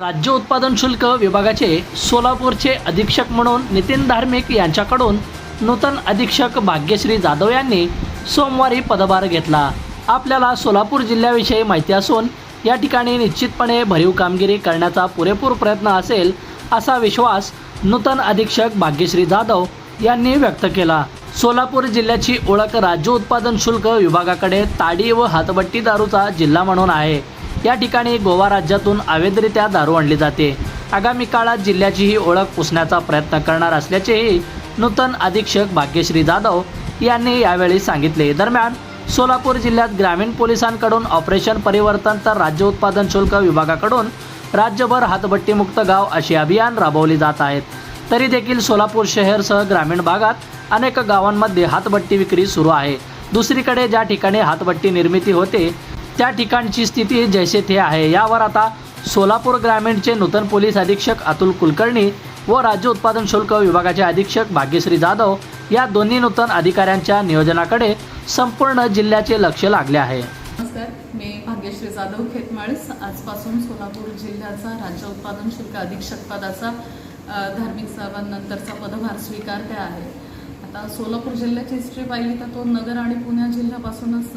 राज्य उत्पादन शुल्क विभागाचे सोलापूरचे अधीक्षक म्हणून नितीन धार्मिक यांच्याकडून नूतन अधीक्षक भाग्यश्री जाधव यांनी सोमवारी पदभार घेतला. आपल्याला सोलापूर जिल्ह्याविषयी माहिती असून या ठिकाणी निश्चितपणे भरीव कामगिरी करण्याचा पुरेपूर प्रयत्न असेल असा विश्वास नूतन अधीक्षक भाग्यश्री जाधव यांनी व्यक्त केला. सोलापूर जिल्ह्याची ओळख राज्य उत्पादन शुल्क विभागाकडे ताडी व हातबट्टी दारूचा जिल्हा म्हणून आहे. या ठिकाणी गोवा राज्यातून अवैधरित्या दारू आणली जाते. आगामी काळात जिल्ह्याची ही ओळख पुसण्याचा प्रयत्न करणार असल्याचेही नूतन अधीक्षक भाग्यश्री जाधव यांनी यावेळी सांगितले. दरम्यान सोलापूर जिल्ह्यात ग्रामीण पोलिसांकडून ऑपरेशन परिवर्तन तर राज्य उत्पादन शुल्क विभागाकडून राज्यभर हातभट्टीमुक्त गाव अशी अभियान राबवली जात आहेत. तरी देखील सोलापूर शहरसह ग्रामीण भागात अनेक गावांमध्ये हातभट्टी विक्री सुरू आहे. दुसरीकडे ज्या ठिकाणी हातभट्टी निर्मिती होते त्या ठिकाणची स्थिती जैसे थे आहे. यावर आता सोलापूर ग्रामीणचे नूतन पोलीस अधीक्षक अतुल कुलकर्णी व राज्य उत्पादन शुल्क विभागाचे अधीक्षक भाग्यश्री जाधव या दोन्ही नूतन अधिकाऱ्यांच्या नियोजनाकडे संपूर्ण जिल्ह्याचे लक्ष लागले आहे. नमस्कार मी भाग्यश्री जाधव खेतमाळीस. आजपासून सोलापूर जिल्ह्याचा राज्य उत्पादन शुल्क अधीक्षक पदाचा धार्मिक साहेबांनंतरचा पदभार स्वीकारते आहे. आता सोलापूर जिल्ह्याची हिस्ट्री पाहिली तर तो नगर आणि पुणे जिल्ह्यापासूनच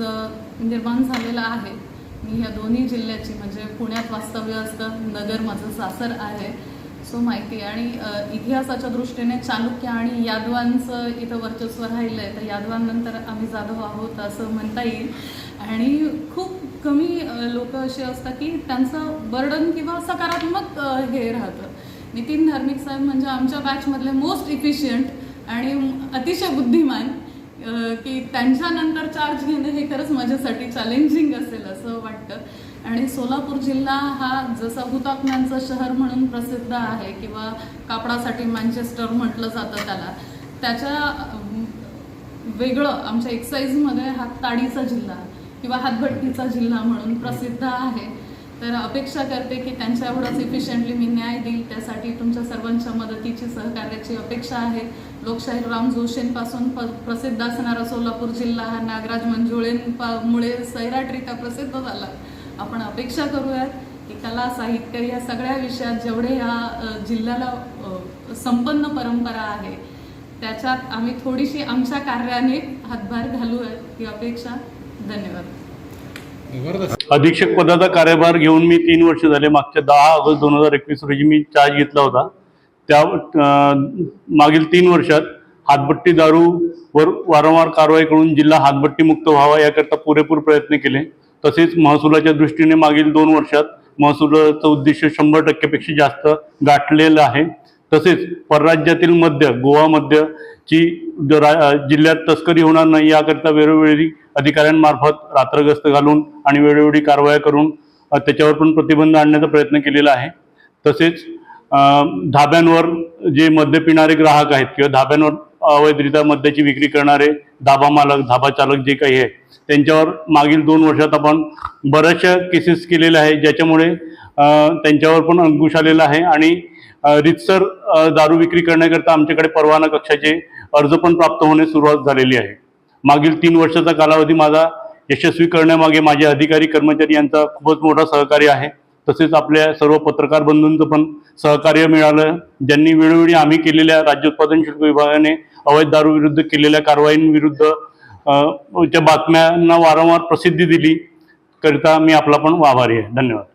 निर्माण झालेला आहे. मी या दोन्ही जिल्ह्याची म्हणजे पुण्यात वास्तव्य असतं नगर माझं सासर आहे. सो माहिती आणि इतिहासाच्या दृष्टीने चालुक्य आणि यादवांचं इथं वर्चस्व राहिलं आहे तर यादवांनंतर आम्ही जाधव आहोत असं म्हणता येईल. आणि खूप कमी लोक असे असतात की त्यांचं बर्डन किंवा सकारात्मक हे राहतं. नितीन धार्मिक साहेब म्हणजे आमच्या बॅचमधले मोस्ट इफिशियंट आणि अतिशय बुद्धिमान की की त्यांच्यानंतर चार्ज घेणं हे खरंच माझ्यासाठी चॅलेंजिंग असेल असं वाटतं. आणि सोलापूर जिल्हा हा जसा हुतात्म्यांचं शहर म्हणून प्रसिद्ध आहे किंवा कापडासाठी मँचेस्टर म्हटलं जातं त्याला त्याच्या वेगळं आमच्या एक्साईजमध्ये हातताडीचा जिल्हा किंवा हातभट्टीचा जिल्हा म्हणून प्रसिद्ध आहे. तर अपेक्षा करते की त्यांच्या एवढंच इफिशियंटली मी न्याय देईल त्यासाठी तुमच्या सर्वांच्या मदतीची सहकार्याची अपेक्षा आहे. लोकशाहीर राम जोशींपासून प प्रसिद्ध असणारा सोलापूर जिल्हा हा नागराज मंजुळेंमुळे सैराटरित्या प्रसिद्ध झाला. आपण अपेक्षा करूयात की कला साहित्य या सगळ्या विषयात जेवढे ह्या जिल्ह्याला संपन्न परंपरा आहे त्याच्यात आम्ही थोडीशी आमच्या कार्याने हातभार घालूयात. ही अपेक्षा. धन्यवाद. अधीक्षक पदाचा कार्यभार घेऊन मी तीन वर्ष झाले. मागच्या दहा ऑगस्ट दोन हजार एकवीस रोजी मी चार्ज घेतला होता. त्या मागील तीन वर्षात हातबट्टी दारूवर वारंवार कारवाई करून जिल्हा हातबट्टी मुक्त व्हावा याकरता पुरेपूर प्रयत्न केले. तसेच महसुलाच्या दृष्टीने मागील दोन वर्षात महसुलाचं उद्दिष्ट शंभर टक्क्यापेक्षा जास्त गाठलेलं आहे. तसेच परराज्यातील मद्य गोवा मद्यची रा- जिल्ह्यात तस्करी होणार नाही याकरता वेळोवेळी अधिकाऱ्यांमार्फत रात्रगस्त घालून आणि वेळोवेळी कारवाया करून त्याच्यावर पण प्रतिबंध आणण्याचा प्रयत्न केलेला आहे. तसेच धाब्यांवर जे मद्य पिणारे ग्राहक आहेत किंवा धाब्यांवर अवैधरित्या मद्याची विक्री करणारे धाबा मालक धाबा चालक जे काही आहे त्यांच्यावर मागील दोन वर्षात आपण बऱ्याचशा केसेस केलेल्या आहे ज्याच्यामुळे त्यांच्यावर पण अंकुश आलेला आहे आणि रितसर दारू विक्री करण्याकरता आमच्याकडे परवाना कक्षाचे अर्ज पण प्राप्त होणे सुरुवात झालेली आहे. मागील तीन वर्षाचा कालावधी माझा यशस्वी करण्यामागे माझे अधिकारी कर्मचारी यांचा खूपच मोठा सहकार्य आहे. तसेच आपल्या सर्व पत्रकार बंधूंचं पण सहकार्य मिळालं. ज्यांनी वेळोवेळी आम्ही केलेल्या राज्य उत्पादन शुल्क विभागाने अवैध दारू विरुद्ध केलेल्या कारवाईंविरुद्ध अ, च्या बातम्यांना वारंवार प्रसिद्धी दिली. करिता मी आपला पण आभारी आहे. धन्यवाद.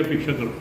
ഭിക്ഷങ്ങളും